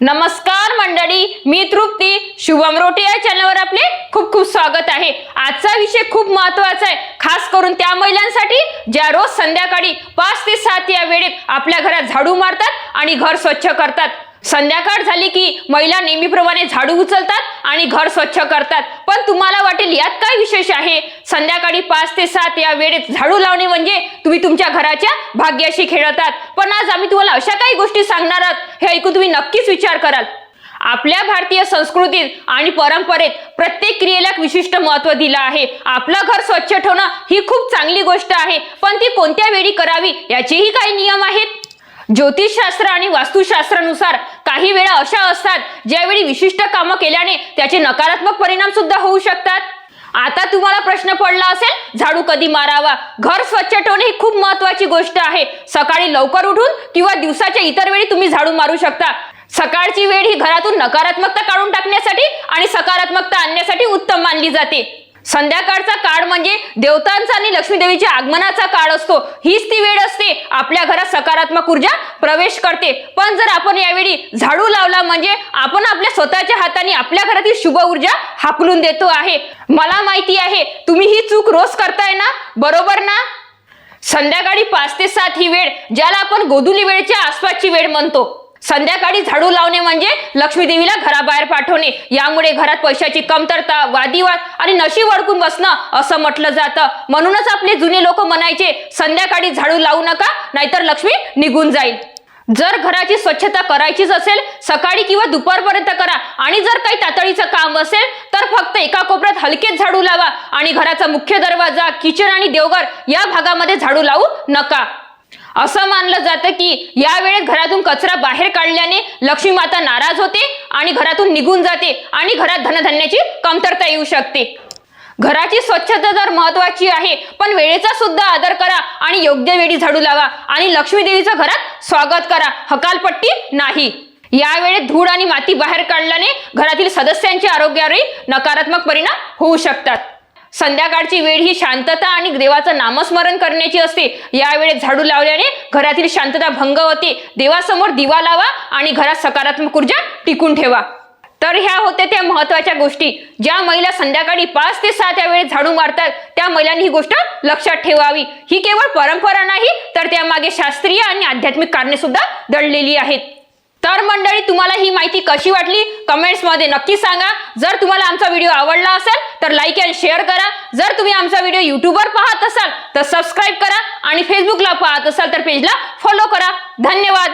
नमस्कार मंडळी मी तृप्ती. शुभम रोटे या चॅनलवर आपले खूप खूप स्वागत आहे. आजचा विषय खूप महत्त्वाचा आहे. खास करून त्या महिलांसाठी ज्या रोज संध्याकाळी पाच ते सात या वेळेत आपल्या घरात झाडू मारतात आणि घर स्वच्छ करतात. संध्याकाळ झाली की महिला नेहमीप्रमाणे झाडू उचलतात आणि घर स्वच्छ करतात. पण तुम्हाला वाटेल यात काय विशेष आहे? संध्याकाळी पाच ते सात या वेळेत झाडू लावणे म्हणजे तुम्ही तुमच्या घराच्या भाग्याशी खेळतात. पण आज आम्ही तुम्हाला अशा काही गोष्टी सांगणार आहोत हे ऐकून तुम्ही नक्कीच विचार कराल. आपल्या भारतीय संस्कृतीत आणि परंपरेत प्रत्येक क्रियेला विशिष्ट महत्त्व दिलं आहे. आपलं घर स्वच्छ ठेवणं ही खूप चांगली गोष्ट आहे पण ती कोणत्या वेळी करावी याचेही काही नियम आहेत. ज्योतिषशास्त्र आणि वास्तुशास्त्रानुसार काही वेळा अशा असतात ज्यावेळी विशिष्ट कामं केल्याने त्याचे नकारात्मक परिणाम सुद्धा होऊ शकतात. आता तुम्हाला प्रश्न पडला असेल झाडू कधी मारावा? घर स्वच्छ ठेवणे ही खूप महत्वाची गोष्ट आहे. सकाळी लवकर उठून किंवा दिवसाच्या इतर वेळी तुम्ही झाडू मारू शकता. सकाळची वेळ ही घरातून नकारात्मकता काढून टाकण्यासाठी आणि सकारात्मकता आणण्यासाठी उत्तम मानली जाते. संध्याकाळचा काळ म्हणजे देवतांचा आणि लक्ष्मीदेवीच्या आगमनाचा काळ असतो. हीच ती वेळ असते. आपल्या घरात सकारात्मक ऊर्जा प्रवेश करते. पण जर आपण यावेळी झाडू लावला म्हणजे आपण आपल्या स्वतःच्या हाताने आपल्या घरातील शुभ ऊर्जा हाकलून देतो आहे. मला माहिती आहे तुम्ही ही चूक रोज करताय ना? बरोबर ना? संध्याकाळी पाच ते सात ही वेळ ज्याला आपण गोधुली वेळच्या आसपासची वेळ म्हणतो. संध्याकाळी झाडू लावणे म्हणजे लक्ष्मी देवीला घराबाहेर पाठवणे. यामुळे घरात पैशाची कमतरता वादिवाद आणि नशीब अडकून बसणं असं म्हटलं जातं. म्हणूनच आपले जुने लोक म्हणायचे संध्याकाळी झाडू लावू नका नाहीतर लक्ष्मी निघून जाईल. जर घराची स्वच्छता करायचीच असेल सकाळी किंवा दुपारपर्यंत करा. आणि जर काही तातडीचं काम असेल तर फक्त एका कोपऱ्यात हलकेच झाडू लावा. आणि घराचा मुख्य दरवाजा किचन आणि देवघर या भागामध्ये झाडू लावू नका. असं मानलं जातं की या वेळेत कचरा बाहेर काढल्याने लक्ष्मी माता नाराज होते आणि घरातून निघून जाते आणि घरात धनधान्याची कमतरता येऊ शकते. घराची स्वच्छता तर महत्वाची आहे पण वेळेचा सुद्धा आदर करा आणि योग्य वेळी झाडू लावा आणि लक्ष्मी देवीचं घरात स्वागत करा हकालपट्टी नाही. यावेळी धूळ आणि माती बाहेर काढल्याने घरातील सदस्यांच्या आरोग्यावरही नकारात्मक परिणाम होऊ शकतात. संध्याकाळची वेळ ही शांतता आणि देवाचं नामस्मरण करण्याची असते. या वेळेत झाडू लावल्याने घरातील शांतता भंग होते. देवासमोर दिवा लावा आणि घरात सकारात्मक ऊर्जा टिकून ठेवा. तर ह्या होत्या त्या महत्त्वाच्या गोष्टी. ज्या महिला संध्याकाळी पाच ते सात या वेळेत झाडू मारतात त्या महिलांनी ही गोष्ट लक्षात ठेवावी. ही केवळ परंपरा नाही तर त्यामागे शास्त्रीय आणि आध्यात्मिक कारणे सुद्धा दडलेली आहेत. तर मंडळी तुम्हाला ही माहिती कशी वाटली? कमेंट्समध्ये नक्की सांगा. जर तुम्हाला आमचा व्हिडिओ आवडला असेल तर लाईक अँड शेअर करा. जर तुम्ही आमचा व्हिडिओ युट्यूबवर पाहत असाल तर सबस्क्राईब करा. आणि फेसबुकला पाहत असाल तर पेजला फॉलो करा. धन्यवाद.